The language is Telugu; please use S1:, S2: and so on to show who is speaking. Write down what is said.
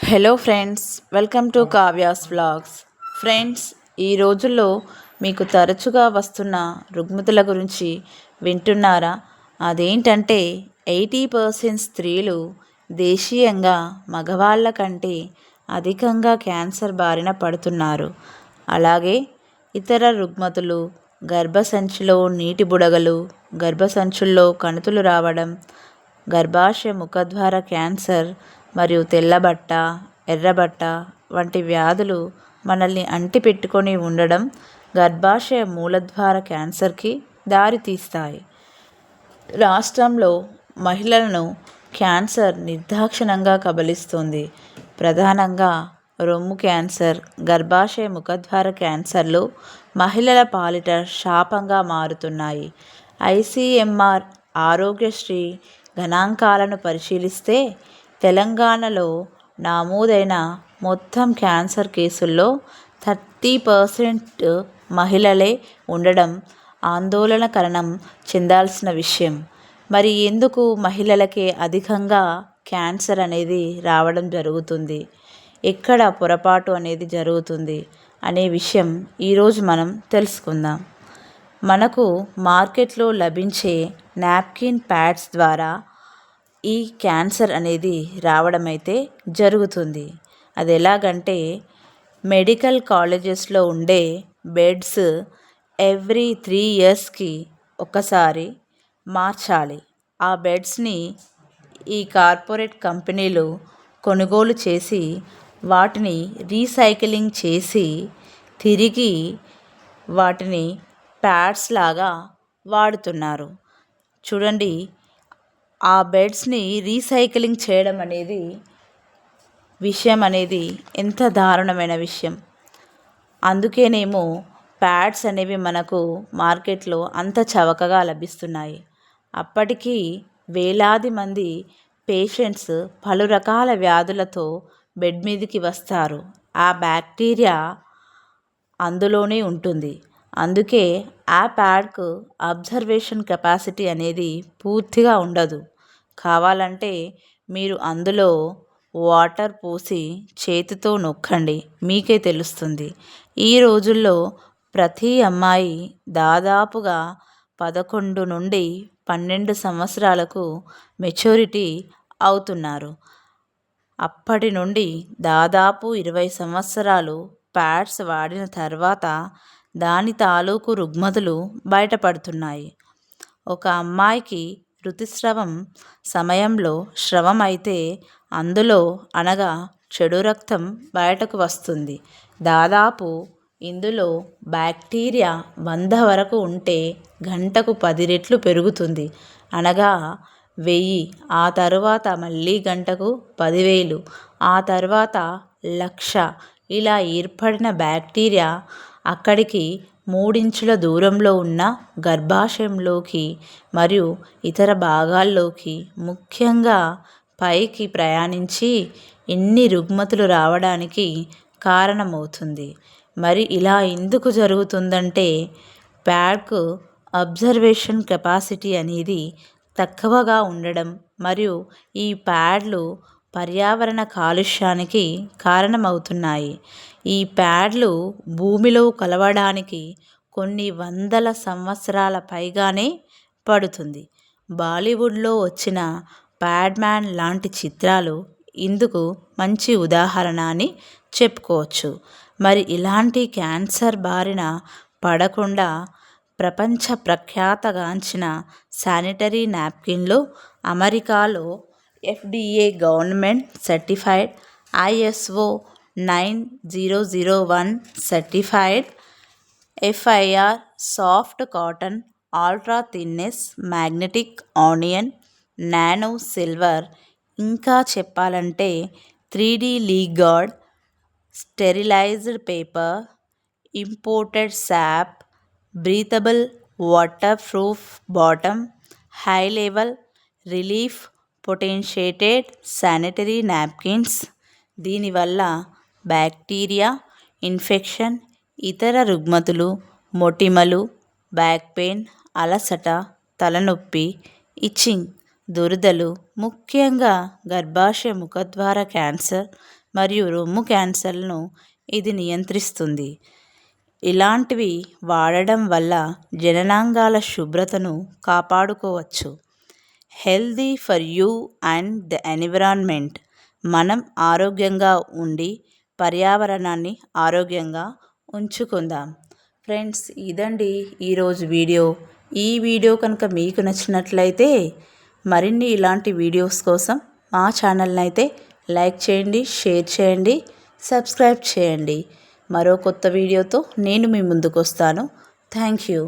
S1: Hello friends welcome to Kavya's vlogs friends ఈ రోజుల్లో మీకు తరచుగా వస్తున్న రుగ్మతుల గురించి వింటున్నారా? అదేంటంటే ఎయిటీ పర్సెంట్ స్త్రీలు దేశీయంగా మగవాళ్ళ కంటే అధికంగా క్యాన్సర్ బారిన పడుతున్నారు. అలాగే ఇతర రుగ్మతులు గర్భసంచిలో నీటి బుడగలు గర్భసంచుల్లో కణుతులు రావడం గర్భాశయ ముఖద్వార క్యాన్సర్ మరియు తెల్లబట్ట ఎర్రబట్ట వంటి వ్యాధులు మనల్ని అంటిపెట్టుకొని ఉండడం గర్భాశయ మూలద్వార క్యాన్సర్కి దారితీస్తాయి. రాష్ట్రంలో మహిళలను క్యాన్సర్ నిర్దాక్షిణంగా కబలిస్తుంది. ప్రధానంగా రొమ్ము క్యాన్సర్ గర్భాశయ ముఖద్వార క్యాన్సర్లు మహిళల పాలిట శాపంగా మారుతున్నాయి. ఐసీఎంఆర్ ఆరోగ్యశ్రీ గణాంకాలను పరిశీలిస్తే తెలంగాణలో నమోదైన మొత్తం క్యాన్సర్ కేసుల్లో థర్టీ పర్సెంట్ మహిళలే ఉండడం ఆందోళనకరణం చెందాల్సిన విషయం. మరి ఎందుకు మహిళలకే అధికంగా క్యాన్సర్ అనేది రావడం జరుగుతుంది? ఎక్కడ పొరపాటు అనేది జరుగుతుంది? అనే విషయం ఈరోజు మనం తెలుసుకుందాం. మనకు మార్కెట్లో లభించే నాప్కిన్ ప్యాడ్స్ ద్వారా ఈ క్యాన్సర్ అనేది రావడం అయితే జరుగుతుంది. అది ఎలాగంటే మెడికల్ కాలేజెస్లో ఉండే బెడ్స్ ఎవ్రీ త్రీ ఇయర్స్కి ఒకసారి మార్చాలి. ఆ బెడ్స్ని ఈ కార్పొరేట్ కంపెనీలు కొనుగోలు చేసి వాటిని రీసైక్లింగ్ చేసి తిరిగి వాటిని ప్యాడ్స్ లాగా వాడుతున్నారు. చూడండి ఆ బెడ్స్ని రీసైక్లింగ్ చేయడం అనేది విషయం అనేది ఎంత దారుణమైన విషయం. అందుకేనేమో ప్యాడ్స్ అనేవి మనకు మార్కెట్లో అంత చవకగా లభిస్తున్నాయి. అప్పటికీ వేలాది మంది పేషెంట్స్ పలు రకాల వ్యాధులతో బెడ్ మీదకి వస్తారు. ఆ బ్యాక్టీరియా అందులోనే ఉంటుంది. అందుకే ఆ ప్యాడ్కు అబ్జర్వేషన్ కెపాసిటీ అనేది పూర్తిగా ఉండదు. కావాలంటే మీరు అందులో వాటర్ పోసి చేతితో నొక్కండి. మీకే తెలుస్తుంది. ఈ రోజుల్లో ప్రతి అమ్మాయి దాదాపుగా పదకొండు నుండి పన్నెండు సంవత్సరాలకు మెచ్యూరిటీ అవుతున్నారు. అప్పటి నుండి దాదాపు ఇరవై సంవత్సరాలు ప్యాడ్స్ వాడిన తర్వాత దాని తాలూకు రుగ్మతులు బయటపడుతున్నాయి. ఒక అమ్మాయికి ఋతుస్రవం సమయంలో స్రవం అయితే అందులో అనగా చెడు రక్తం బయటకు వస్తుంది. దాదాపు ఇందులో బ్యాక్టీరియా వంద వరకు ఉంటే గంటకు పది రెట్లు పెరుగుతుంది. అనగా వెయ్యి ఆ తరువాత మళ్ళీ గంటకు పదివేలు ఆ తర్వాత లక్ష ఇలా ఏర్పడిన బ్యాక్టీరియా అక్కడికి మూడించుల దూరంలో ఉన్న గర్భాశయంలోకి మరియు ఇతర భాగాల్లోకి ముఖ్యంగా పైకి ప్రయాణించి ఎన్ని రుగ్మతులు రావడానికి కారణమవుతుంది. మరి ఇలా ఎందుకు జరుగుతుందంటే ప్యాడ్కు అబ్జర్వేషన్ కెపాసిటీ అనేది తక్కువగా ఉండడం మరియు ఈ ప్యాడ్లు పర్యావరణ కాలుష్యానికి కారణమవుతున్నాయి. ఈ ప్యాడ్లు భూమిలో కలవడానికి కొన్ని వందల సంవత్సరాల పైగానే పడుతుంది. బాలీవుడ్లో వచ్చిన ప్యాడ్మ్యాన్ లాంటి చిత్రాలు ఇందుకు మంచి ఉదాహరణ అని చెప్పుకోవచ్చు. మరి ఇలాంటి క్యాన్సర్ బారిన పడకుండా ప్రపంచ ప్రఖ్యాతగాంచిన శానిటరీ నాప్కిన్లు అమెరికాలో FDA government certified ISO nine zero zero one certified FIR soft cotton ultra thinness magnetic anion nano silver. ఇంకా చెప్పాలంటే three D leak guard sterilised paper imported SAP breathable water proof bottom high level relief potentiated sanitary napkins దీనివల్ల బ్యాక్టీరియా ఇన్ఫెక్షన్ ఇతర రుగ్మతులు మొటిమలు బ్యాక్ పెయిన్ అలసట తలనొప్పి ఇచ్చింగ్ దురదలు ముఖ్యంగా గర్భాశయ ముఖద్వార క్యాన్సర్ మరియు రొమ్ము క్యాన్సర్ను ఇది నియంత్రిస్తుంది. ఇలాంటివి వాడడం వల్ల జననాంగాల శుభ్రతను కాపాడుకోవచ్చు. Healthy for you and the environment. మనం ఆరోగ్యంగా ఉండి పర్యావరణాన్ని ఆరోగ్యంగా ఉంచుకుందాం. ఫ్రెండ్స్ ఇదండి ఈరోజు వీడియో. ఈ వీడియో కనుక మీకు నచ్చినట్లయితే మరిన్ని ఇలాంటి వీడియోస్ కోసం మా ఛానల్ని అయితే లైక్ చేయండి షేర్ చేయండి సబ్స్క్రైబ్ చేయండి. మరో కొత్త వీడియోతో నేను మీ ముందుకు వస్తాను థ్యాంక్ యూ.